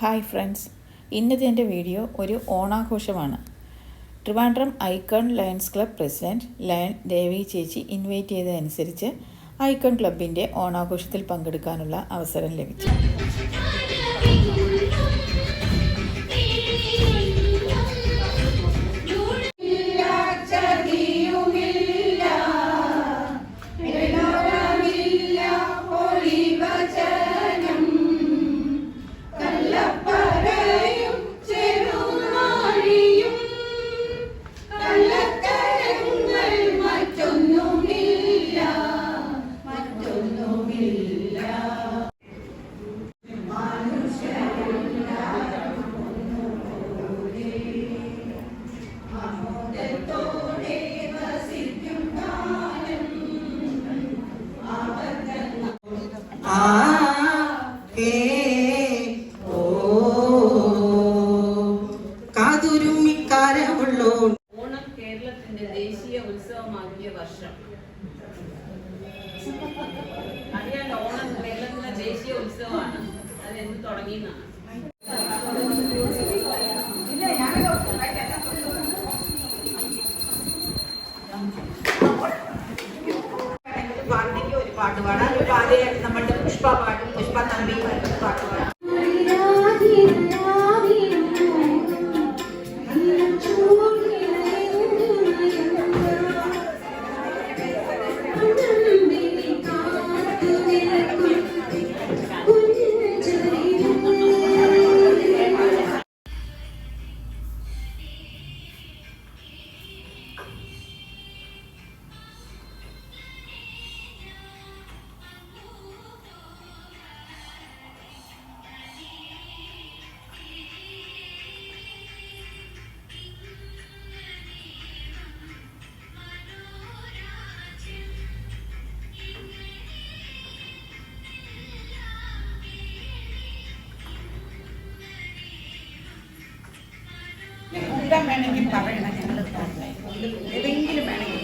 Hi friends. ഇന്നത്തെ എന്റെ video ഒരു ഓണാഘോഷമാണ്. Trivandrum icon lions club president lion Devi ചേച്ചി ഇൻവൈറ്റ് ചെയ്തതനുസരിച്ച് ഐക്കൺ ക്ലബിന്റെ ഓണാഘോഷത്തിൽ പങ്കെടുക്കാനുള്ള അവസരം ലഭിച്ചു. ഒരു പാട്ട് പാടാം ഒരു ആദ്യമായിട്ട് നമ്മളുടെ പുഷ്പ പാട്ടും പുഷ്പ തമ്പി പാട്ട് കൂട്ടാൻ വേണമെങ്കിൽ പറയണം ഞങ്ങൾ ഏതെങ്കിലും വേണമെങ്കിൽ